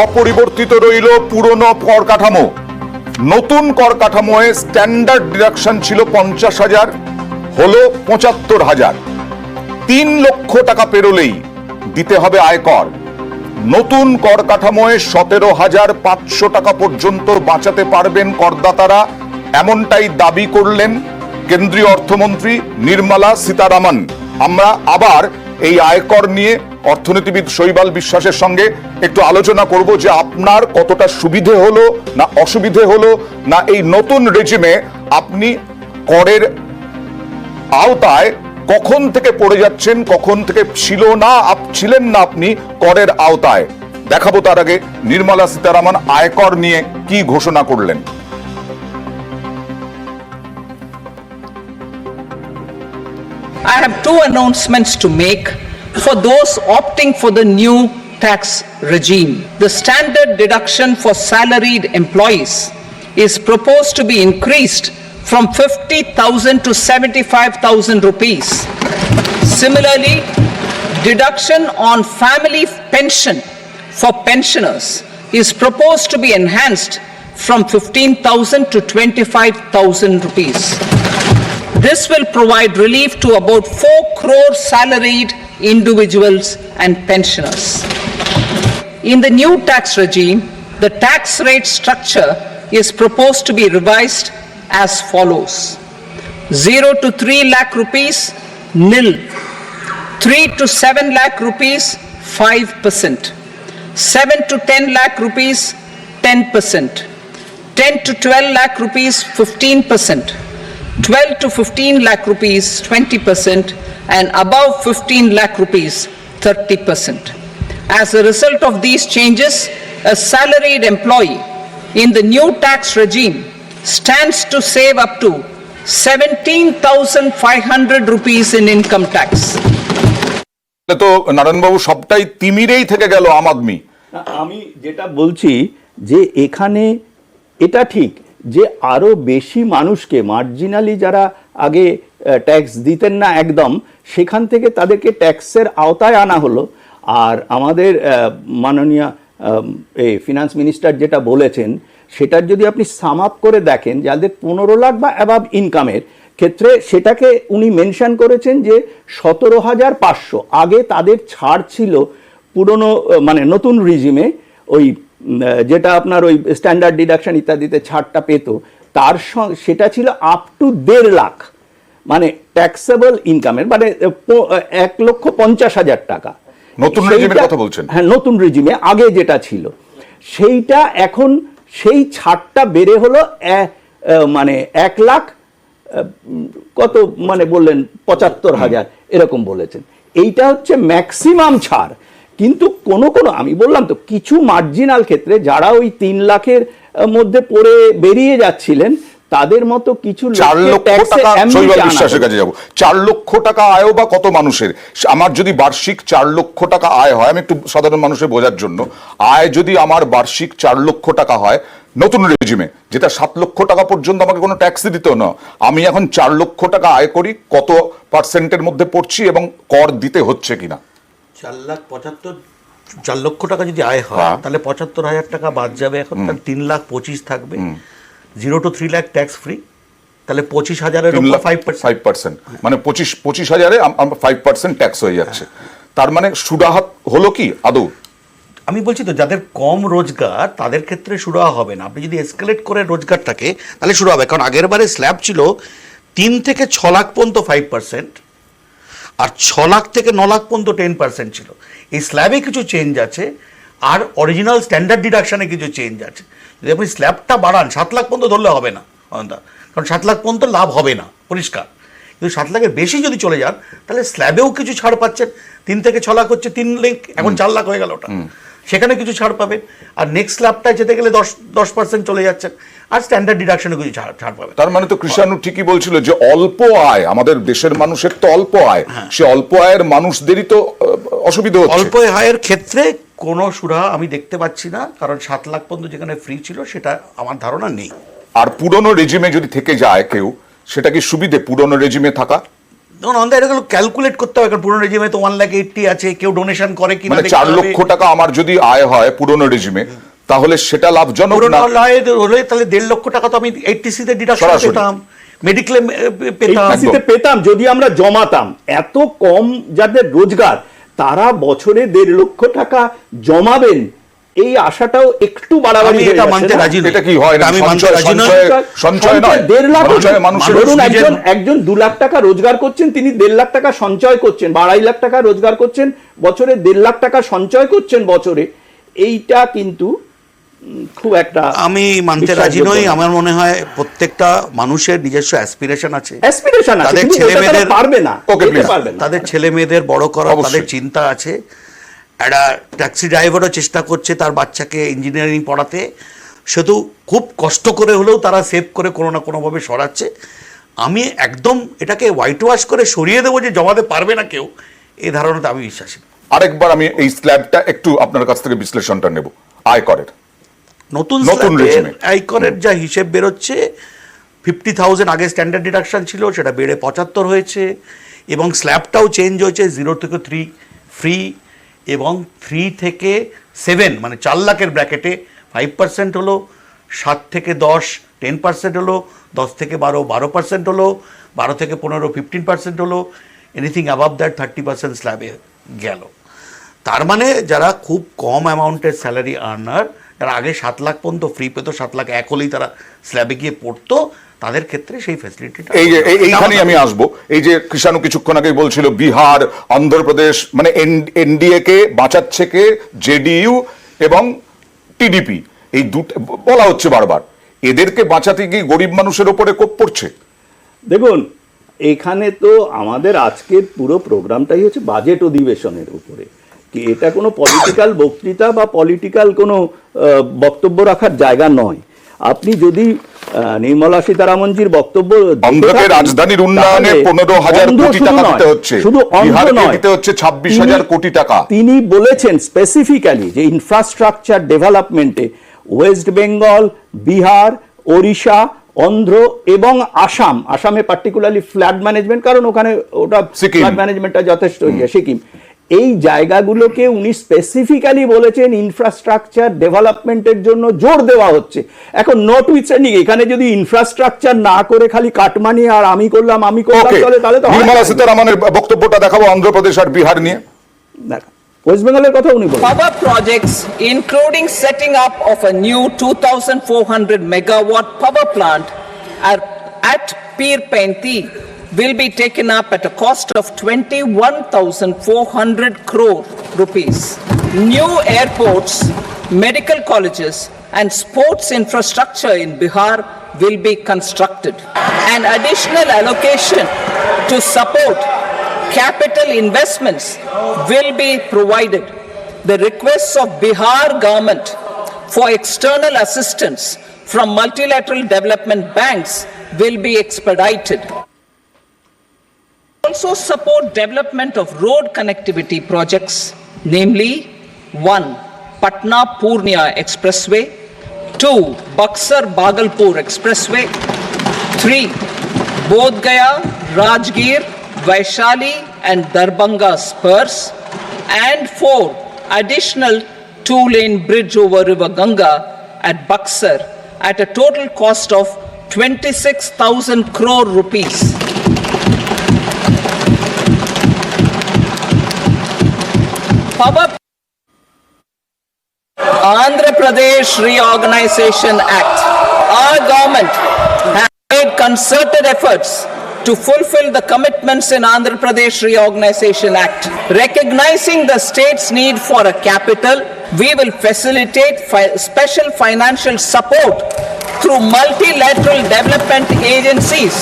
অপরিবর্তিত রইল পুরনো কর কাঠামো নতুন কর কাঠামোয় স্ট্যান্ডার্ড ডিডাকশন ছিল পঞ্চাশ হাজার, হলো পঁচাত্তর হাজার। তিন লক্ষ টাকা পেরোলেই দিতে হবে আয়কর। নতুন কর কাঠামোয় সতেরো হাজার পাঁচশো টাকা পর্যন্ত বাঁচাতে পারবেন করদাতারা, এমনটাই দাবি করলেন কেন্দ্রীয় অর্থমন্ত্রী নির্মলা সীতারামন। আমরা আবার এই আয়কর নিয়ে অর্থনীতিবিদ শৈবাল বিশ্বাসের সঙ্গে একটু আলোচনা করব যে আপনার কতটা সুবিধে হলো, না অসুবিধে হলো, না এই নতুন রেজিমে আপনি করের আওতায় কখন থেকে পড়ে যাচ্ছেন, কখন থেকে ছিল না আপ- ছিলেন না আপনি করের আওতায়? দেখাবো তার আগে নির্মলা সীতারামন আয়কর নিয়ে কি ঘোষণা করলেন। I have two announcements to make for those opting for the new tax regime. The standard deduction for salaried employees is proposed to be increased from 50,000 to 75,000 rupees. Similarly, deduction on family pension for pensioners is proposed to be enhanced from 15,000 to 25,000 rupees. This will provide relief to about 4 crore salaried individuals and pensioners. In the new tax regime, the tax rate structure is proposed to be revised as follows. 0 to 3 lakh rupees, nil. 3 to 7 lakh rupees, 5%. 7 to 10 lakh rupees, 10%. 10 to 12 lakh rupees, 15%. 12 to 15 lakh rupees, 20%, and above 15 lakh rupees, 30%. As a result of these changes, a salaried employee in the new tax regime stands to save up to 17,500 rupees in income tax. তো নারায়ণবাবু সবটাই তিমিরেই থেকে গেল আম আদমি আমি যেটা বলছি যে এখানে এটা ঠিক যে আরও বেশি মানুষকে মার্জিনালি যারা আগে ট্যাক্স দিতেন না একদম, সেখান থেকে তাদেরকে ট্যাক্সের আওতায় আনা হলো। আর আমাদের মাননীয় এই ফিনান্স মিনিস্টার যেটা বলেছেন, সেটার যদি আপনি সাম আপ করে দেখেন, যাদের পনেরো লাখ বা অ্যাবাভ ইনকামের ক্ষেত্রে সেটাকে উনি মেনশন করেছেন যে সতেরো হাজার পাঁচশো। আগে তাদের ছাড় ছিল পুরনো মানে নতুন রিজিমে ওই যেটা আপনার ওই স্ট্যান্ডার্ড ডিডাকশন ইত্যাদিতে ছাড়টা পেত তার সঙ্গে সেটা ছিল আপ টু দেড় লাখ। মানে ট্যাক্সেবল ইনকামের মানে এক লক্ষ পঞ্চাশ হাজার টাকা। নতুন রেজিমের কথা বলছেন? হ্যাঁ নতুন রেজিমে আগে যেটা ছিল। সেইটা এখন সেই ছাড়টা বেড়ে হলো মানে এক লাখ কত মানে বললেন পঁচাত্তর হাজার এরকম বলেছেন। এইটা হচ্ছে ম্যাক্সিমাম ছাড়। কিন্তু কোনো কোনো আমি বললাম তো কিছু মার্জিনাল ক্ষেত্রে যারা ওই তিন লাখের মধ্যে পড়ে বেরিয়ে যাচ্ছিলেন তাদের মতো কিছু চার লক্ষ টাকা শৈবাল বিশ্বাসের কাছে যাব। চার লক্ষ টাকা আয়ও বা কত মানুষের? আমার যদি বার্ষিক চার লক্ষ টাকা আয় হয় আমি একটু সাধারণ মানুষের বোঝার জন্য আয় যদি আমার বার্ষিক চার লক্ষ টাকা হয় নতুন রেজিমে যেটা সাত লক্ষ টাকা পর্যন্ত আমাকে কোনো ট্যাক্স দিত না আমি এখন চার লক্ষ টাকা আয় করি কত পার্সেন্টের মধ্যে পড়ছি এবং কর দিতে হচ্ছে কিনা? চার লাখ পঁচাত্তর চার লক্ষ টাকা যদি আয় হয় হ্যাঁ। তাহলে পঁচাত্তর হাজার টাকা বাদ যাবে। এখন তাহলে তিন লাখ পঁচিশ থাকবে। Zero to three lakh tax free তাহলে পঁচিশ হাজারের ফাইভ পার্সেন্ট মানে পঁচিশ পঁচিশ হাজারে ফাইভ পার্সেন্ট ট্যাক্স হয়ে যাচ্ছে। তার মানে সুরাহাত হলো কি আদৌ? আমি বলছি তো যাদের কম রোজগার তাদের ক্ষেত্রে সুরা হবে না। আপনি যদি এসকেলেট করে রোজগারটাকে তাহলে শুরু হবে। কারণ আগের বারে স্ল্যাব ছিল তিন থেকে ছ লাখ পর্যন্ত ফাইভ পার্সেন্ট আর ছ লাখ থেকে ন লাখ পর্যন্ত টেন পার্সেন্ট ছিল। এই স্ল্যাবে কিছু চেঞ্জ আছে আর অরিজিনাল স্ট্যান্ডার্ড ডিডাকশানে কিছু চেঞ্জ আছে। যদি আপনি স্ল্যাবটা বাড়ান সাত লাখ পর্যন্ত ধরলে হবে না অনন্তা। কারণ সাত লাখ পর্যন্ত লাভ হবে না পরিষ্কার। কিন্তু সাত লাখের বেশি যদি চলে যান তাহলে স্ল্যাবেও কিছু ছাড় পাচ্ছেন। তিন থেকে ছ লাখ হচ্ছে তিন লিঙ্ক এখন চার লাখ হয়ে গেল ওটা। সেখানে কিছু ছাড় পাবেন। আর নেক্সট স্ল্যাবটায় যেতে গেলে দশ দশ পার্সেন্ট চলে যাচ্ছেন আর স্ট্যান্ডার্ড ডিডাকশনে কিছু ছাড় ছাড় পাবেন তার মানে তো কৃষাণু ঠিকই বলছিল যে অল্প আয় আমাদের দেশের মানুষের তো অল্প আয়। সে অল্প আয়ের মানুষদেরই তো অসুবিধা হচ্ছে। অল্প আয়ের ক্ষেত্রে কোনো সুরাহা আমি দেখতে পাচ্ছি না কারণ সাত লাখ পর্যন্ত যেখানে ফ্রি ছিল সেটা আমার ধারণা নেই। আর পুরনো রেজিমে যদি থেকে যায় কেউ সেটা কি সুবিধে পুরনো রেজিমে থাকা? আমাদের এগুলো ক্যালকুলেট করতে হবে কারণ পুরনো রেজিমে তো ওয়ান লাখ এইটটি আছে কেউ ডোনেশন করে কিনা মানে চার লক্ষ টাকা আমার যদি আয় হয় পুরনো রেজিমে তাহলে সেটা লাভজনক না? হলে হলে তাহলে দেড় লক্ষ টাকা তো আমি এইটটিসি তে ডিডাকশন। পেতাম মেডিক্লেম পেতাম। পেতাম যদি আমরা জমাতাম। এত কম যাদের রোজগার তারা বছরে দেড় লক্ষ টাকা জমাবেন। এই আশাটাও একটু বাড়াবাড়ি এটা মানতে রাজি। এটা কি হয়? আমি মানতে রাজি নই। সঞ্চয় নয়। দেড় লাখ মানুষের ধরুন একজন একজন দু লাখ টাকা রোজগার করছেন তিনি দেড় লাখ টাকা সঞ্চয় করছেন বা আড়াই লাখ টাকা রোজগার করছেন বছরে দেড় লাখ টাকা সঞ্চয় করছেন বছরে। এইটা কিন্তু খুব একটা আমি মানতে রাজি নই। আমার মনে হয় প্রত্যেকটা মানুষের নিজস্ব অ্যাসপিরেশন আছে। অ্যাসপিরেশন আছে তাদের তারা ছেলেমেয়েদের- পারবে না please. পারবে না। তাদের ছেলে মেয়েদের বড় করা তাদের চিন্তা আছে। একটা ট্যাক্সি ড্রাইভারও চেষ্টা করছে তার বাচ্চাকে ইঞ্জিনিয়ারিং পড়াতে। সে তো খুব কষ্ট করে হলেও তারা সেভ করে কোনো না কোনোভাবে সরাচ্ছে। আমি একদম এটাকে হোয়াইট ওয়াশ করে সরিয়ে দেবো যে জমাতে পারবে না কেউ। এই ধারণাতে আমি বিশ্বাসী। আরেকবার আমি এই স্ল্যাবটা একটু আপনার কাছ থেকে বিশ্লেষণটা নেব। আয়করের। নতুন আয়করের যা হিসেব বেরোচ্ছে ফিফটি থাউজেন্ড আগে স্ট্যান্ডার্ড ডিডাকশন ছিল সেটা বেড়ে পঁচাত্তর হয়েছে এবং স্ল্যাবটাও চেঞ্জ হয়েছে জিরো থেকে থ্রি ফ্রি এবং থ্রি থেকে সেভেন মানে চার লাখের ব্র্যাকেটে ফাইভ পার্সেন্ট হলো সাত থেকে দশ টেন পার্সেন্ট হলো দশ থেকে বারো বারো পার্সেন্ট হলো বারো থেকে পনেরো ফিফটিন পার্সেন্ট হলো anything above that thirty percent স্ল্যাবে গেল। তার মানে যারা খুব কম অ্যামাউন্টের স্যালারি আর্নার যারা আগে সাত লাখ পর্যন্ত ফ্রি পেতো সাত লাখ এক হলেই তারা স্ল্যাবে গিয়ে পড়তো। তাদের ক্ষেত্রে সেই ফ্যাসিলিটিটা এই যে এই- এইখানেই আমি আসব। এই যে কৃষাণু কিছুক্ষণ আগে বলছিল বিহার অন্ধ্রপ্রদেশ মানে এনডিএ কে বাঁচাচ্ছে কে? জেডিইউ এবং টিডিপি। এই দুটো বলা হচ্ছে বারবার এদেরকে বাঁচাতে গিয়ে গরিব মানুষের ওপরে কোপ পড়ছে। দেখুন এখানে তো আমাদের আজকের পুরো প্রোগ্রামটাই হচ্ছে বাজেট অধিবেশনের উপরে। কি এটা কোনো পলিটিক্যাল বক্তৃতা বা পলিটিক্যাল কোনো বক্তব্য রাখার জায়গা নয়। আপনি যদি নির্মলা সীতারামনজির বক্তব্য অন্ধ্রকে রাজধানীর উন্নয়নে পনেরো হাজার কোটি টাকা দিতে হচ্ছে। শুধু অন্ধ্র নয় দিতে হচ্ছে ছাব্বিশ তিনি- হাজার কোটি টাকা। তিনি বলেছেন স্পেসিফিক্যালি যে ইনফ্রাস্ট্রাকচার ডেভেলপমেন্টে ওয়েস্ট বেঙ্গল বিহার ওড়িশা অন্ধ্র এবং আসাম আসামে পার্টিকুলারলি ফ্ল্যাট ম্যানেজমেন্ট কারণ ওখানে ওটা। ফ্ল্যাড ম্যানেজমেন্টটা যথেষ্ট ইয়ে, সিকিম। এই জায়গাগুলোকে উনি স্পেসিফিক্যালি বলেছেন ইনফ্রাস্ট্রাকচার ডেভেলপমেন্টের জন্য জোর দেওয়া হচ্ছে। এখন নট উইথস্ট্যান্ডিং এখানে যদি ইনফ্রাস্ট্রাকচার না করে খালি কাটমানি আর আমি করলাম আমি করলাম চলে তাহলে তো নির্মলা সীতারামনের বক্তব্যটা দেখাবো অন্ধ্রপ্রদেশ আর বিহার নিয়ে। দেখ, ওয়েস্ট বেঙ্গলের কথা উনি বলেন Power projects, including setting up of a new 2,400 megawatt power plant at, at Pir Painti will be taken up at a cost of 21,400 crore rupees. New airports, medical colleges, and sports infrastructure in Bihar will be constructed. An additional allocation to support capital investments will be provided. The requests of Bihar government for external assistance from multilateral development banks will be expedited. Also support development of road connectivity projects, namely 1. Patna Purnia Expressway, 2. Buxar Bagalpur Expressway, 3. Bodh Gaya, Rajgir, Vaishali and Darbanga spurs. And 4. Additional two-lane bridge over River Ganga at Buxar at a total cost of 26,000 crore rupees. Power Andhra Pradesh Reorganization Act. Our government has made concerted efforts to fulfill the commitments in Andhra Pradesh Reorganization Act. Recognizing the state's need for a capital, we will facilitate fi- special financial support through multilateral development agencies.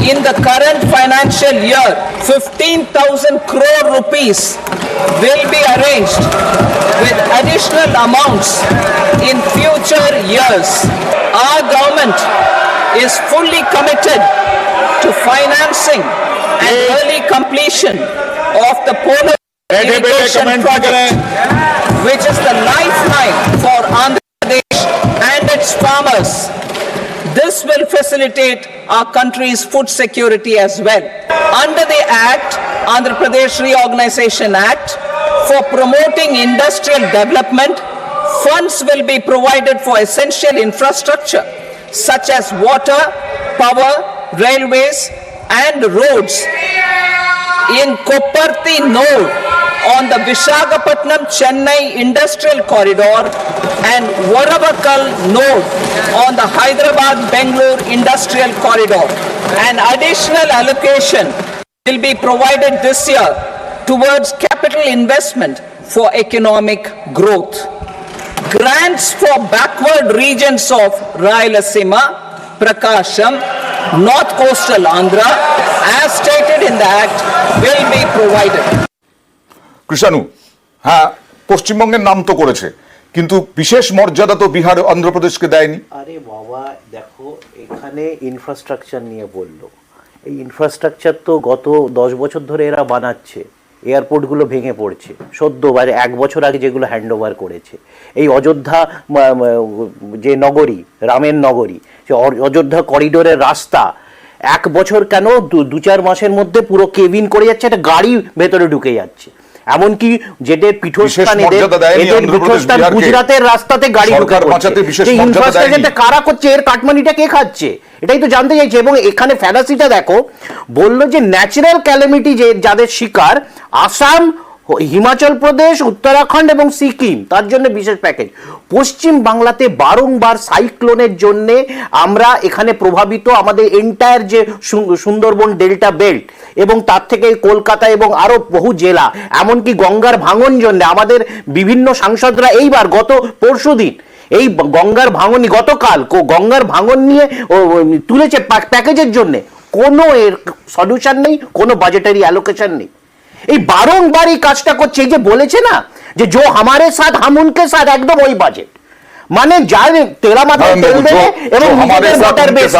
In the current financial year, 15,000 crore rupees will be arranged with additional amounts in future years. Our government is fully committed to financing and early completion of the Polar irrigation project, which is the lifeline for Andhra Pradesh and its farmers. This will facilitate facilitate our country's food security as well. Under the Act, Andhra Pradesh Reorganization Act, for promoting industrial development, funds will be provided for essential infrastructure such as water, power, railways, and roads in Koparthi node on the Visakhapatnam Chennai Industrial Corridor and Varavakal node on the Hyderabad Bangalore Industrial Corridor. An additional allocation will be provided this year towards capital investment for economic growth. Grants for backward regions of Rayalaseema, Prakasham, North Coastal Andhra, as stated in the Act, will be provided. Krishanu হ্যাঁ পশ্চিমবঙ্গের নাম তো করেছে কিন্তু বিশেষ মর্যাদা তো বিহার অন্ধ্রপ্রদেশকে দেয়নি। আরে বাবা দেখো এখানে ইনফ্রাস্ট্রাকচার নিয়ে বলল। এই ইনফ্রাস্ট্রাকচার তো গত দশ বছর ধরে এরা বানাচ্ছে। এয়ারপোর্টগুলো ভেঙে পড়ছে। সদ্য বা এক বছর আগে যেগুলো হ্যান্ডওভার করেছে। এই অযোধ্যা যে নগরী, রামের নগরী, সে অযোধ্যা করিডোরের রাস্তা, এক বছর কেন দু চার মাসের মধ্যে পুরো কেবিন করে যাচ্ছে, একটা গাড়ি ভেতরে ঢুকে যাচ্ছে। এমনকি যেদের পীঠস্থান এদের পীঠস্থান বিহারকে। রাস্তাতে গাড়ি ঢুকে সরকার পড়ছে। বাঁচাতে বিশেষ সেই মর্যাদা infrastructure দেয়নি। টা কারা করছে এর কাটমানিটা কে খাচ্ছে এটাই তো জানতে চাইছে এবং এখানে ফ্যালাসিটা দেখো বলল যে ন্যাচারাল ক্যালামিটি যে যাদের শিকার আসাম হিমাচল প্রদেশ, উত্তরাখণ্ড এবং সিকিম, তার জন্য বিশেষ প্যাকেজ পশ্চিম বাংলাতে বারংবার সাইক্লোনের জন্য আমরা এখানে প্রভাবিত আমাদের এন্টায়ার যে সুন্দরবন ডেল্টা বেল্ট এবং তার থেকে কলকাতা এবং আরও বহু জেলা, এমনকি গঙ্গার ভাঙন জন্য আমাদের বিভিন্ন সাংসদরা এইবার গত পরশুদিন এই গঙ্গার ভাঙনই গতকাল গঙ্গার ভাঙন নিয়ে তুলেছে প্যাকেজের জন্য। কোনো এর সলিউশন নেই, কোনো বাজেটারি অ্যালোকেশন নেই। এই বারংবার এই কাজটা করছে। এই যে বলেছে না যে জো হামারে সাথ হাম উনকে সাথ একদম ওই বাজেট মানে যার তেলা মাথায় তেল দেবে এবং নিজেদের ভোটার বেস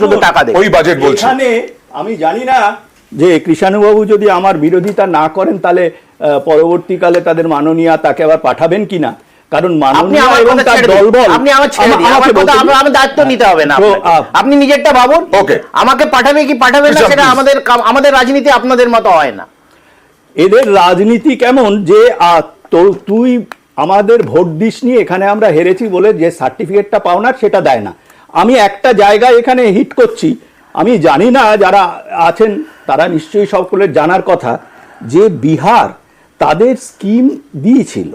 শুধু টাকা দেবে। ওই বাজেট বলছে। এখানে আমি জানি না যে কৃষাণুবাবু যদি আমার বিরোধিতা না করেন তাহলে পরবর্তীকালে তাদের মাননীয়া তাকে আবার পাঠাবেন কিনা কারণ আপনি নিজেরটা ভাবুন। আমাকে পাঠাবে কি পাঠাবে না সেটা আমাদের আমাদের রাজনীতি আপনাদের মতো হয় না। এদের রাজনীতি কেমন যে তুই আমাদের ভোট দিস নি, এখানে আমরা হেরেছি বলে যে সার্টিফিকেটটা পাও না, সেটা দেয় না। আমি একটা জায়গায় এখানে হিট করছি। আমি জানি না যারা আছেন, তারা নিশ্চয়ই সকলের জানার কথা যে বিহার তাদের স্কিম দিয়েছিল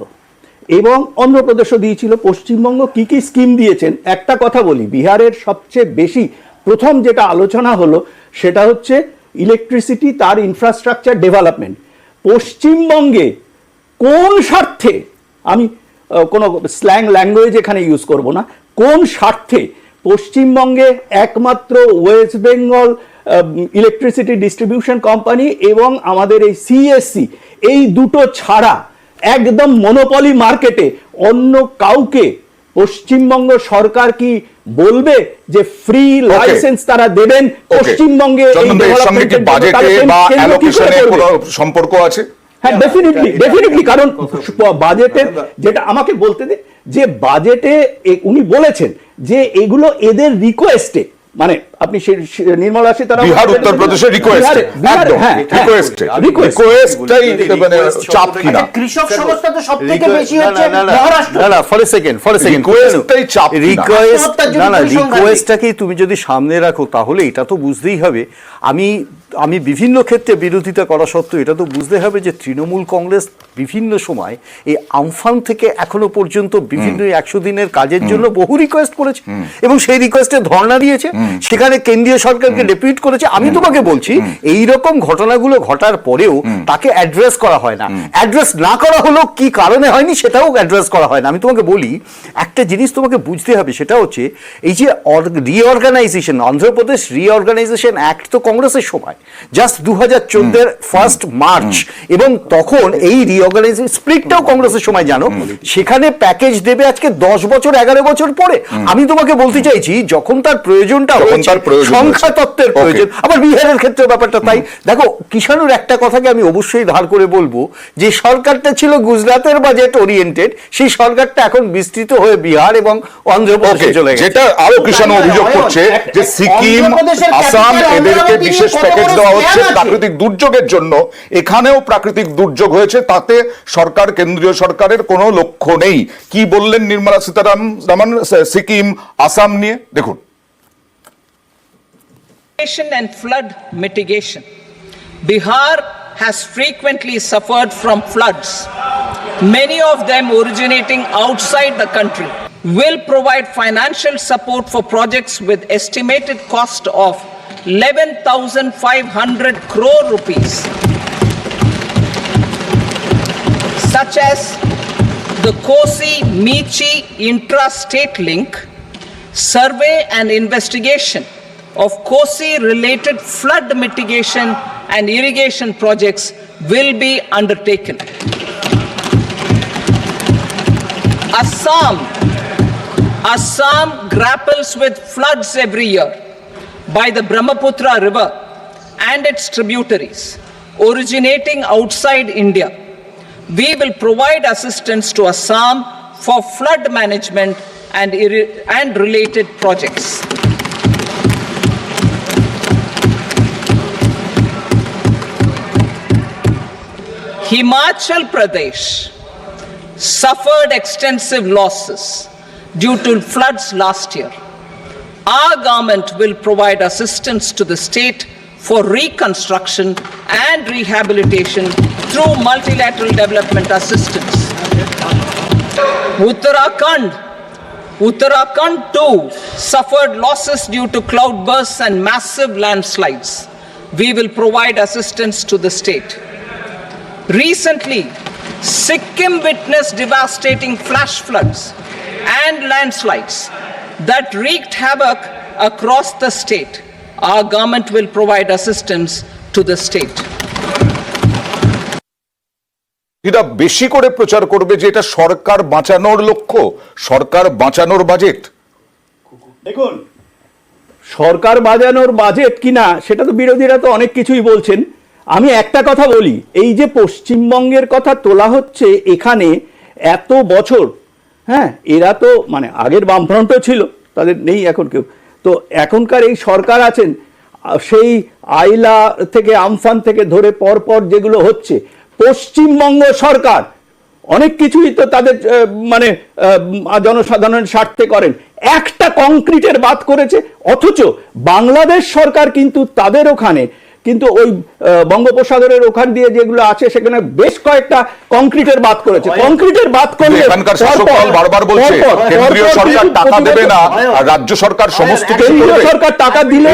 এবং অন্ধ্রপ্রদেশও দিয়েছিল। পশ্চিমবঙ্গ কি কি স্কিম দিয়েছেন? একটা কথা বলি, বিহারের সবচেয়ে বেশি প্রথম যেটা আলোচনা হলো, সেটা হচ্ছে ইলেকট্রিসিটি তার ইনফ্রাস্ট্রাকচার ডেভেলপমেন্ট পশ্চিমবঙ্গে কোন স্বার্থে আমি কোনো স্ল্যাং ল্যাঙ্গুয়েজ এখানে ইউজ করব না, কোন স্বার্থে পশ্চিমবঙ্গে একমাত্র West Bengal electricity distribution company এবং আমাদের এই সিএসসি এই দুটো ছাড়া একদম মনোপলি মার্কেটে অন্য কাউকে পশ্চিমবঙ্গ সরকার কি বলবে যে ফ্রি লাইসেন্স তারা দেবেন পশ্চিমবঙ্গে এই? বাজেটে বা অ্যালোকেশনে কোনো সম্পর্ক আছে? হ্যাঁ ডেফিনেটলি ডেফিনেটলি কারণ বাজেটের যেটা আমাকে বলতে দে যে বাজেটে উনি বলেছেন যে এগুলো এদের রিকোয়েস্টে মানে আপনি সেই নির্মলা সীতারামন বিহার উত্তরপ্রদেশের রিকোয়েস্ট বিহারে- বিহারে, একদম। হ্যাঁ, রিকোয়েস্ট রিকোয়েস্ট request। রিকোয়েস্টটাই মানে চাপ কিনা? না কৃষক সংস্থা তো সবথেকে বেশি না, হচ্ছে না, না, না, মহারাষ্ট্র। না, না, for a second for a second রিকোয়েস্টটাই চাপ রিকোয়েস্ট না, না, রিকোয়েস্টটাকে তুমি যদি সামনে রাখো তাহলে এটা তো বুঝতেই হবে। আমি আমি বিভিন্ন ক্ষেত্রে বিরোধিতা করা সত্ত্বেও এটা তো বুঝতে হবে যে তৃণমূল কংগ্রেস বিভিন্ন সময় এই আমফান থেকে এখনও পর্যন্ত বিভিন্ন একশো দিনের কাজের জন্য বহু রিকোয়েস্ট করেছে এবং সেই রিকোয়েস্টে ধর্ণা দিয়েছে। সেখানে কেন্দ্রীয় সরকারকে ডেপুট করেছে। আমি তোমাকে বলছি এই রকম ঘটনাগুলো ঘটার পরেও তাকে অ্যাড্রেস করা হয় না। অ্যাড্রেস না করা হলো কি কারণে হয়নি সেটাও অ্যাড্রেস করা হয় না। আমি তোমাকে বলি একটা জিনিস তোমাকে বুঝতে হবে সেটা হচ্ছে এই যে রিঅর্গানাইজেশন অন্ধ্রপ্রদেশ রিঅর্গানাইজেশন অ্যাক্ট তো কংগ্রেসের সময়। জাস্ট দু হাজার চোদ্দের ফার্স্ট মার্চ এবং তখন এই রিঅর্গানাইজেশন স্প্লিটটাও কংগ্রেসের সময় জানো সেখানে প্যাকেজ দেবে আজকে দশ বছর এগারো বছর পরে। আমি তোমাকে বলতে চাইছি যখন তার প্রয়োজনটা সংখ্যা তত্ত্বের প্রয়োজন আবার বিহারের ক্ষেত্রে ব্যাপারটা তাই। দেখো কিষাণুর একটা কথাকে আমি অবশ্যই ধার করে বলব যে সরকারটা ছিল গুজরাটের বাজেট ওরিয়েন্টেড সেই সরকারটা এখন বিস্তৃত হয়ে বিহার এবং অন্ধ্রপ্রদেশে চলে গেছে। যেটা আরও কৃষাণু অভিযোগ করছে যে সিকিম আসাম এদেরকে বিশেষ প্যাকেজ বড় দেওয়া হচ্ছে প্রাকৃতিক দুর্যোগের জন্য এখানেও প্রাকৃতিক দুর্যোগ হয়েছে তাতে সরকার কেন্দ্রীয় সরকারের কোনো লক্ষ্য নেই কি বললেন নির্মলা সীতারাম রামন সিকিম আসাম নিয়ে দেখুন and flood mitigation. Bihar has frequently suffered from floods, many of them originating outside the country. Will provide financial support for projects with estimated cost of 11,500 crore rupees, such as the Kosi Michi intra-state link, survey and investigation of Kosi related flood mitigation and irrigation projects will be undertaken. Assam Assam grapples with floods every year by the Brahmaputra River and its tributaries originating outside India. We will provide assistance to Assam for flood management and, and related projects. Himachal Pradesh suffered extensive losses due to floods last year. Our government will provide assistance to the state for reconstruction and rehabilitation through multilateral development assistance. Uttarakhand Uttarakhand too suffered losses due to cloudbursts and massive landslides. We will provide assistance to the state. Recently, Sikkim witnessed devastating flash floods and landslides that wreaked havoc across the state. Our government will provide assistance to the state. এটা বেশি করে প্রচার করবে যে এটা সরকার বাঁচানোর লক্ষ্য সরকার বাঁচানোর বাজেট দেখুন সরকার বাজানোর বাজেট কিনা সেটা তো বিরোধীরা তো অনেক কিছুই বলছেন আমি একটা কথা বলি এই যে পশ্চিমবঙ্গের কথা তোলা হচ্ছে এখানে এত বছর হ্যাঁ এরা তো মানে আগের বামফ্রন্ট ছিল, তাদের নেই এখন কেউ। তো এখনকার এই সরকার আছেন সেই আইলা থেকে, আমফান থেকে ধরে পরপর যেগুলো হচ্ছে, পশ্চিমবঙ্গ সরকার, অনেক কিছুই তো তাদের মানে জনসাধারণের স্বার্থে করেন। একটা কংক্রিটের বাদ করেছে, অথচ বাংলাদেশ সরকার কিন্তু তাদের ওখানে কিন্তু ওই বঙ্গোপসাগরের ওখান দিয়ে যেগুলো আছে সেখানে বেশ কয়েকটা কংক্রিটের বাদ করেছে। কংক্রিটের বাদ করলে এখানকার শাসক দল বারবার বলছে কেন্দ্রীয় সরকার টাকা দেবে না আর রাজ্য সরকার সমস্ত কেন্দ্রীয় সরকার টাকা দিলে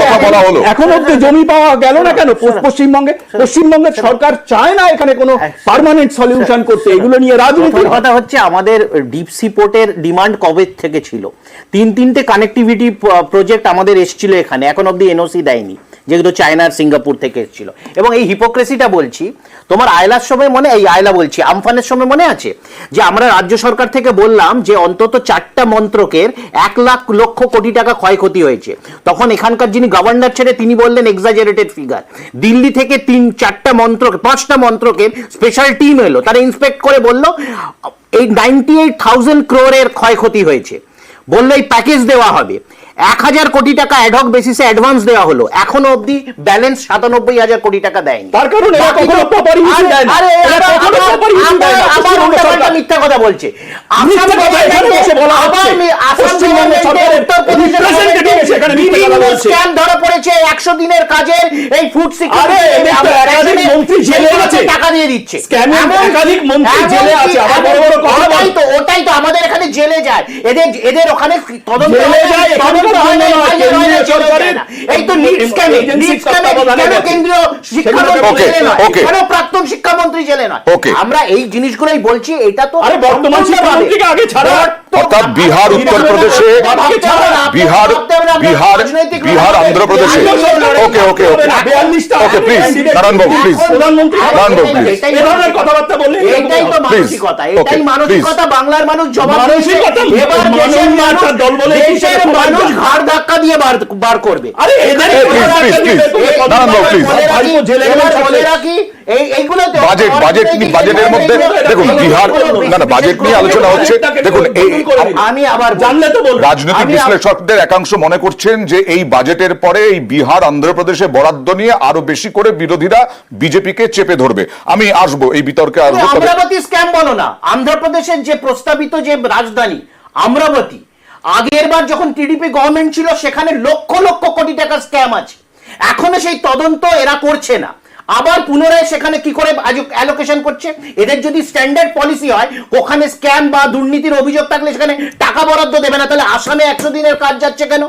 কথা বলা হলো। এখন অব্দি জমি পাওয়া গেল না কেন? পশ্চিমবঙ্গে পশ্চিমবঙ্গের সরকার চায় না এখানে কোনো পার্মানেন্ট সলিউশন করতে। এগুলো নিয়ে রাজনীতি কথা হচ্ছে আমাদের ডিপ সি পোর্টের ডিমান্ড কবে থেকে ছিল? তিন তিনটে কানেক্টিভিটি প্রজেক্ট আমাদের এসেছিল এখানে এখন অব্দি এনওসি দেয়নি। যেগুলো চায়নার সিঙ্গাপুর থেকে এসেছিল এবং এই হিপোক্রেসিটা বলছি, তোমার আয়লার সময় মনে, এই আয়লা বলছি, আমফানের সময় মনে আছে? যে আমরা রাজ্য সরকার থেকে বললাম যে অন্তত চারটা মন্ত্রকের এক লাখ লক্ষ কোটি টাকা ক্ষয়ক্ষতি হয়েছে। তখন এখানকার যিনি গভর্নর ছেড়ে তিনি বললেন এক্সাজারেটেড ফিগার দিল্লি থেকে তিন, চারটা মন্ত্রক, পাঁচটা মন্ত্রকের স্পেশাল টিম এলো। তারা ইন্সপেক্ট করে বলল, এই নাইনটি এইট থাউজেন্ড ক্রোরের ক্ষয়ক্ষতি হয়েছে। বলল এই প্যাকেজ দেওয়া হবে। এক হাজার কোটি টাকা অ্যাডহক বেসিসে অ্যাডভান্স দেওয়া হলো এখনও অবধি ব্যালেন্স সাতানব্বই হাজার কোটি টাকা দেয়নি তার কারণ এরা কখনো proper issue দেয় না। এরা এরা কখনো আবার- proper দেয় না। আবার- আবার উল্টাপাল্টা মিথ্যা কথা বলছে মিথ্যা কথা এখানে বসে বলা হচ্ছে। পশ্চিমবঙ্গ সরকারের উত্তরপ্রদেশের এসে এখানে মিথ্যা কথা বলছে। স্ক্যাম ধরা পড়েছে একশো দিনের কাজের এই ফুড আরে, একাধিক মন্ত্রী জেলে আছে। টাকা দিয়ে দিচ্ছে একাধিক মন্ত্রী জেলে আছে, আবার বড় বড় কথা ওটাই তো ওটাই তো আমাদের এখানে জেলে যায় এদের এদের ওখানে তদন্ত জেলে যায়, এই তো। কেন্দ্রীয় প্রাক্তন শিক্ষামন্ত্রী জেলে নয় Okay. আমরা এই জিনিসগুলোই বলছি এটা তো আরে বর্তমান শিক্ষামন্ত্রীকে আগে ছাড়া। অর্থাৎ বিহার উত্তরপ্রদেশে Bihar Bihar Bihar অন্ধ্রপ্রদেশে okay okay okay okay please Narayan babu please Narayan Babu please এটাই- এ ধরনের কথাবার্তা বললে এটাই তো মানসিকতা এটাই মানসিকতা বাংলার মানুষ জবাব মানসিকতা এবার দেশের মানুষ দল বলে দেশের মানুষ ঘাড় ধাক্কা দিয়ে বার বার করবে আরে এদের এই, please, please, please. Narayan Babu, please. বলে রাখি, ভাইপো জেলে গেলে এবার থাকবে। বলে রাখি এই এইগুলোতে বাজেট বাজেটের মধ্যে দেখুন বিহার না না বাজেট নিয়ে আলোচনা হচ্ছে দেখুন এই আমি আবার। জানলে তো বলব। রাজনৈতিক বিশ্লেষকদের একাংশ মনে করছেন যে এই বাজেটের পরে এই বিহার অন্ধ্রপ্রদেশে বরাদ্দ নিয়ে আরও বেশি করে বিরোধীরা বিজেপিকে চেপে ধরবে। আমি আসব এই বিতর্কে আসব অমরাবতী স্ক্যাম বলো না। অন্ধ্রপ্রদেশের যে প্রস্তাবিত যে রাজধানী অমরাবতী আগের বার যখন টিডিপি গভর্নমেন্ট ছিল সেখানে লক্ষ লক্ষ কোটি টাকা স্ক্যাম আছে। এখনও সেই তদন্ত এরা করছে না। আবার পুনরায় সেখানে কি করে অ্যালোকেশন করছে? এদের যদি স্ট্যান্ডার্ড পলিসি হয় ওখানে স্ক্যাম বা দুর্নীতির অভিযোগ থাকলে সেখানে টাকা বরাদ্দ দেবে না। তাহলে আসামে একশো দিনের কাজ যাচ্ছে কেন?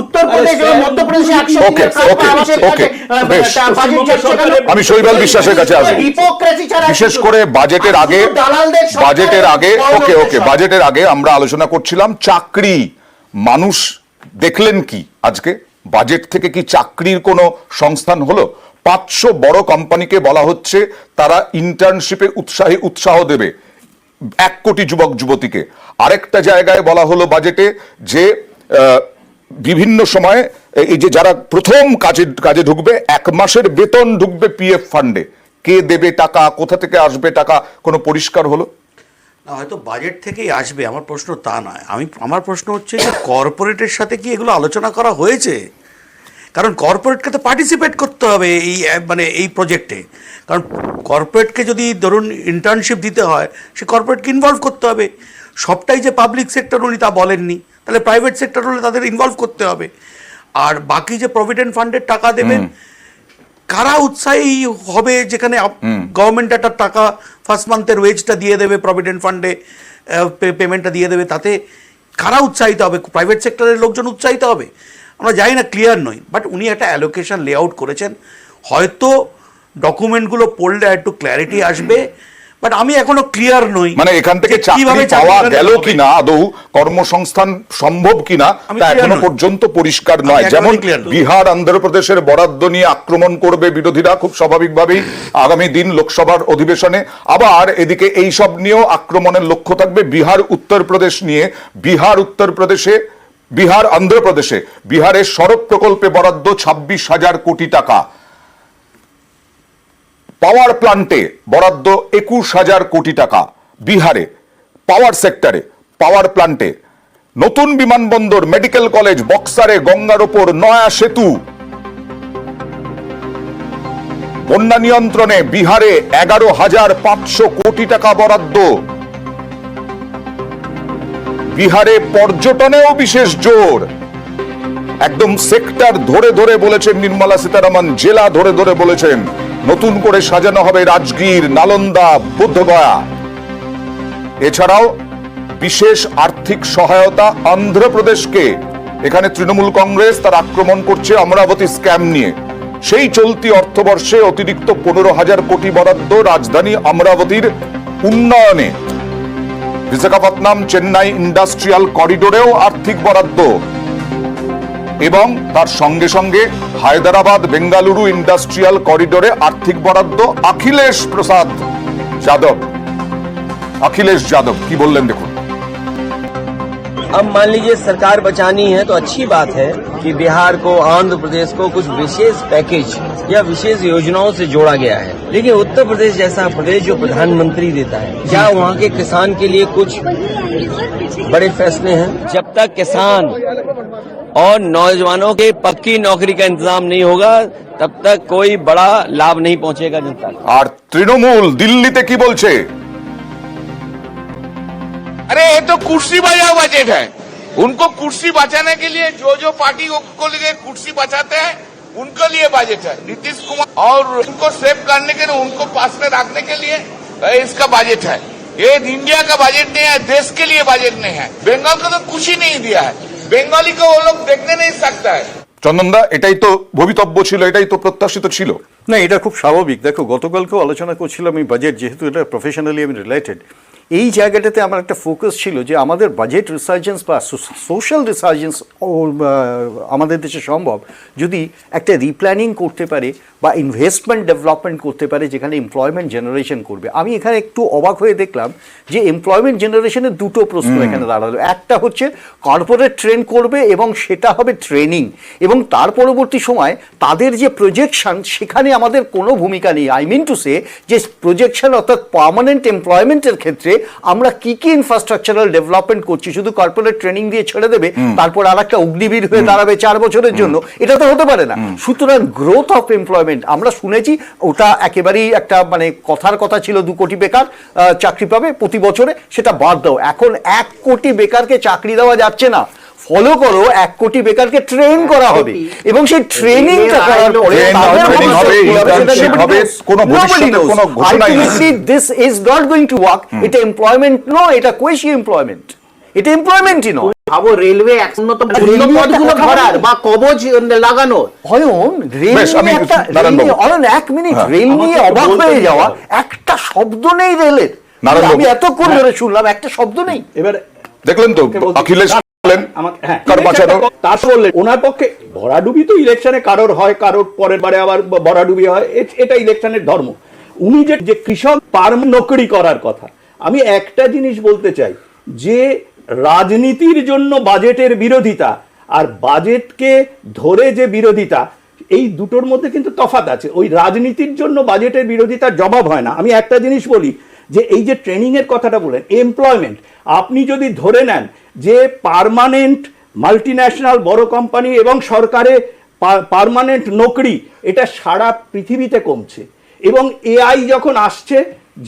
উত্তরপ্রদেশ এবং মধ্যপ্রদেশে একশো দিনের? আমি শৈবাল বিশ্বাসের কাছে আসব বিশেষ করে বাজেটের আগে বাজেটের আগে ওকে ওকে বাজেটের আগে আমরা আলোচনা করছিলাম চাকরি। মানুষ দেখলেন কি আজকে? বাজেট থেকে কি চাকরির কোনো সংস্থান হলো? পাঁচশো বড় কোম্পানিকে বলা হচ্ছে তারা ইন্টার্নশিপে উৎসাহী, উৎসাহ দেবে এক কোটি যুবক, যুবতীকে। আরেকটা জায়গায় বলা হলো বাজেটে যে বিভিন্ন সময়ে, এই যে যারা প্রথম কাজে কাজে ঢুকবে, এক মাসের বেতন ঢুকবে পিএফ ফান্ডে কে দেবে টাকা, কোথা থেকে আসবে টাকা, কোনো পরিষ্কার হলো? না, হয়তো বাজেট থেকেই আসবে, আমার প্রশ্ন তা নয়। আমি, আমার প্রশ্ন হচ্ছে যে কর্পোরেটের সাথে কি এগুলো আলোচনা করা হয়েছে? কারণ কর্পোরেটকে তো পার্টিসিপেট করতে হবে এই মানে এই প্রজেক্টে কারণ কর্পোরেটকে যদি ধরুন ইন্টার্নশিপ দিতে হয় সে কর্পোরেটকে ইনভলভ করতে হবে। সবটাই যে পাবলিক সেক্টর উনি তা বলেননি তাহলে প্রাইভেট সেক্টর হলে তাদের ইনভলভ করতে হবে। আর বাকি যে প্রভিডেন্ট ফান্ডের টাকা দেবেন কারা উৎসাহী হবে যেখানে গভর্নমেন্ট একটা টাকা ফার্স্ট মান্থের ওয়েজটা দিয়ে দেবে প্রভিডেন্ট ফান্ডে পেমেন্টটা দিয়ে দেবে তাতে কারা উৎসাহিত হবে? প্রাইভেট সেক্টরের লোকজন উৎসাহিত হবে? আমরা জানি না ক্লিয়ার নই বাট উনি একটা অ্যালোকেশন লেআউট করেছেন। হয়তো ডকুমেন্টগুলো পড়লে একটু ক্ল্যারিটি আসবে বাট আমি এখনও ক্লিয়ার নই মানে এখান থেকে চাকরি পাওয়া গেল কিনা আদৌ কর্মসংস্থান সম্ভব কিনা তা এখনও পর্যন্ত পরিষ্কার নয়। যেমন বিহার অন্ধ্রপ্রদেশের বরাদ্দ নিয়ে আক্রমণ করবে বিরোধীরা খুব স্বাভাবিকভাবেই। আগামী দিন লোকসভার অধিবেশনে আবার এদিকে এই সব নিয়েও আক্রমণের লক্ষ্য থাকবে। বিহার উত্তরপ্রদেশ নিয়ে বিহার উত্তরপ্রদেশে বিহার অন্ধ্রপ্রদেশে বিহারের সড়ক প্রকল্পে বরাদ্দ ছাব্বিশ হাজার কোটি টাকা। পাওয়ার প্লান্টে বরাদ্দ একুশ হাজার কোটি টাকা। বিহারে পাওয়ার সেক্টরে পাওয়ার প্লান্টে নতুন বিমানবন্দর, মেডিকেল কলেজ, বক্সারে গঙ্গার ওপর নয়া সেতু। বন্যা নিয়ন্ত্রণে বিহারে এগারো হাজার পাঁচশো কোটি টাকা বরাদ্দ। বিহারে পর্যটনেও বিশেষ জোর। একদম সেক্টর ধরে ধরে বলেছেন নির্মলা সীতারামন, জেলা ধরে ধরে বলেছেন, নতুন করে সাজানো হবে রাজগীর, নালন্দা, বুদ্ধগয়া। এছাড়াও বিশেষ আর্থিক সহায়তা অন্ধ্রপ্রদেশকে। এখানে তৃণমূল কংগ্রেস তার আক্রমণ করছে অমরাবতী স্ক্যাম নিয়ে। সেই চলতি অর্থবর্ষে অতিরিক্ত পনেরো হাজার কোটি বরাদ্দ রাজধানী অমরাবতীর উন্নয়নে। বিশাখাপত্তনম চেন্নাই ইন্ডাস্ট্রিয়াল করিডোরেও আর্থিক বরাদ্দ। এবং তার সঙ্গে সঙ্গে হায়দ্রাবাদ বেঙ্গালুরু ইন্ডাস্ট্রিয়াল করিডোরে আর্থিক বরাদ্দ অখিলেশ প্রসাদ যাদব। অখিলেশ যাদব, কি বললেন দেখুন। अब मान लीजिए सरकार बचानी है तो अच्छी बात है कि बिहार को आंध्र प्रदेश को कुछ विशेष पैकेज या विशेष योजनाओं से जोड़ा गया है। लेकिन उत्तर प्रदेश जैसा प्रदेश जो प्रधानमंत्री देता है क्या वहाँ के किसान के लिए कुछ बड़े फैसले हैं? जब तक किसान और नौजवानों के पक्की नौकरी का इंतज़ाम नहीं होगा तब तक कोई बड़ा लाभ नहीं पहुंचेगा जनता और तृणमूल दिल्ली तक की बोल अरे ये तो कुर्सी बचाओ बजट है उनको कुर्सी बचाने के लिए जो जो पार्टी को लिए कुर्सी बचाते हैं उनके लिए बजट है नीतीश कुमार और उनको सेव करने के लिए उनको पास में रखने के लिए इसका बजट है ये इंडिया का बजट नहीं है देश के लिए बजट नहीं है बंगाल को तो कुछ ही नहीं दिया है बंगाली को वो लोग देखने नहीं सकता है চন্দনদা এটাই তো ভবিতব্য ছিল এটাই তো প্রত্যাশিত ছিল না এটা খুব স্বাভাবিক দেখো গতকালকেও আলোচনা করছিলাম এই বাজেট যেহেতু এটা প্রফেশনালি আমি রিলেটেড এই জায়গাটাতে আমার একটা ফোকাস ছিল যে আমাদের বাজেট রিসার্জেন্স বা সোশ্যাল রিসার্জেন্স আমাদের দেশে সম্ভব যদি একটা রিপ্ল্যানিং করতে পারে বা ইনভেস্টমেন্ট ডেভেলপমেন্ট করতে পারে যেখানে এমপ্লয়মেন্ট জেনারেশন করবে। আমি এখানে একটু অবাক হয়ে দেখলাম যে এমপ্লয়মেন্ট জেনারেশনের দুটো প্রশ্ন এখানে দাঁড়াল। একটা হচ্ছে কর্পোরেট ট্রেন করবে এবং সেটা হবে ট্রেনিং এবং তার পরবর্তী সময় তাদের যে প্রজেকশন সেখানে আমাদের কোনো ভূমিকা নেই। আই মিন টু সে যে প্রজেকশন অর্থাৎ পার্মানেন্ট এমপ্লয়মেন্টের ক্ষেত্রে আমরা কি কি ইনফ্রাস্ট্রাকচারাল ডেভেলপমেন্ট করছি শুধু কর্পোরেট ট্রেনিং দিয়ে ছেড়ে দেবে তারপর আর একটা অগ্নিবীর হয়ে দাঁড়াবে চার বছরের জন্য এটা তো হতে পারে না। সুতরাং গ্রোথ অফ এমপ্লয়মেন্ট আমরা শুনেছি ওটা একেবারেই একটা মানে কথার কথা ছিল দু কোটি বেকার চাকরি পাবে প্রতি বছরে সেটা বাদ দাও। এখন এক কোটি বেকারকে চাকরি দেওয়া যাচ্ছে না। ফলো করো এক কোটি বেকারকে ট্রেন করা হবে। এবং সেই ট্রেনিংটা করার পরে। This is not going to work এটা এমপ্লয়মেন্ট নয় এটা কোয়েশি এমপ্লয়মেন্ট এটা এমপ্লয়মেন্টই নয়। ভাবো রেলওয়ে পদগুলো। বা লাগানো। রেল একটা এক মিনিট হ্যাঁ। রেল নিয়ে অবাক হয়ে যাওয়া একটা শব্দ নেই রেলের আমি এতক্ষণ ধরে শুনলাম একটা শব্দ নেই। এবার দেখলেন তো অখিলেশ হ্যাঁ কার বাঁচানো। তার বললেন ওনার পক্ষে ভরাডুবি তো ইলেকশনে কারোর হয় কারোর পরের বারে আবার ভরাডুবি হয় এটা ইলেকশনের ধর্ম। উনি যে যে কৃষক পার্ম নকরি করার কথা আমি একটা জিনিস বলতে চাই যে রাজনীতির জন্য বাজেটের বিরোধিতা আর বাজেটকে ধরে যে বিরোধিতা এই দুটোর মধ্যে কিন্তু তফাত আছে। ওই রাজনীতির জন্য বাজেটের বিরোধিতার জবাব হয় না। আমি একটা জিনিস বলি যে এই যে ট্রেনিংয়ের কথাটা বলেন এমপ্লয়মেন্ট আপনি যদি ধরে নেন যে পার্মানেন্ট মাল্টিন্যাশনাল বড় কোম্পানি এবং সরকারে পার্মানেন্ট নকরি এটা সারা পৃথিবীতে কমছে। এবং এআই যখন আসছে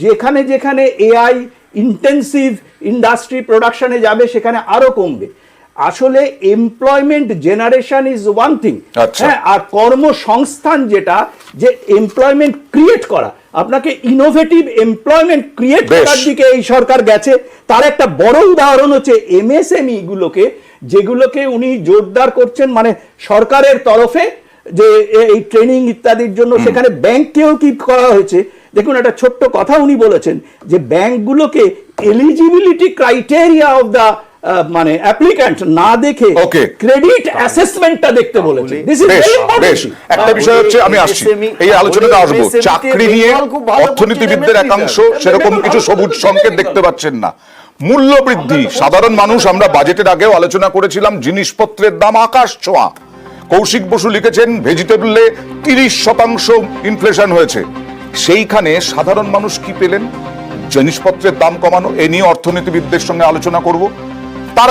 যেখানে যেখানে এআই ইন্টেন্সিভ ইন্ডাস্ট্রি প্রোডাকশনে যাবে সেখানে আরও কমবে। আসলে employment generation is one thing. হ্যাঁ আর কর্মসংস্থান যেটা যে এমপ্লয়মেন্ট ক্রিয়েট করা আপনাকে ইনোভেটিভ এমপ্লয়মেন্ট ক্রিয়েট করার দিকে এই সরকার গেছে। তার একটা বড় উদাহরণ হচ্ছে এমএসএমই গুলোকে যেগুলোকে উনি জোরদার করছেন মানে সরকারের তরফে যে এই ট্রেনিং ইত্যাদির জন্য সেখানে ব্যাংককেও কি করা হয়েছে। দেখুন একটা ছোট্ট কথা উনি বলেছেন যে ব্যাংকগুলোকে এলিজিবিলিটি ক্রাইটেরিয়া অফ দা মানে অ্যাপ্লিক্যান্ট না দেখে Okay. ক্রেডিট অ্যাসেসমেন্টটা দেখতে বলেছে। দিস ইজ ভেরি বেশ। একটা বিষয় হচ্ছে আমি আসছি। এই আলোচনাতে আসব। চাকরি নিয়ে অর্থনীতিবিদদের একাংশ সেরকম কিছু সবুজ সংকেত দেখতে পাচ্ছেন না। মূল্য বৃদ্ধি। সাধারণ মানুষ আমরা বাজেটের আগেও আলোচনা করেছিলাম জিনিসপত্রের দাম আকাশ ছোঁয়া। কৌশিক বসু লিখেছেন ভেজিটেবলে তিরিশ শতাংশ ইনফ্লেশন হয়েছে। সেইখানে সাধারণ মানুষ কি পেলেন? জিনিসপত্রের দাম কমানো এ নিয়ে অর্থনীতিবিদদের সঙ্গে আলোচনা করব।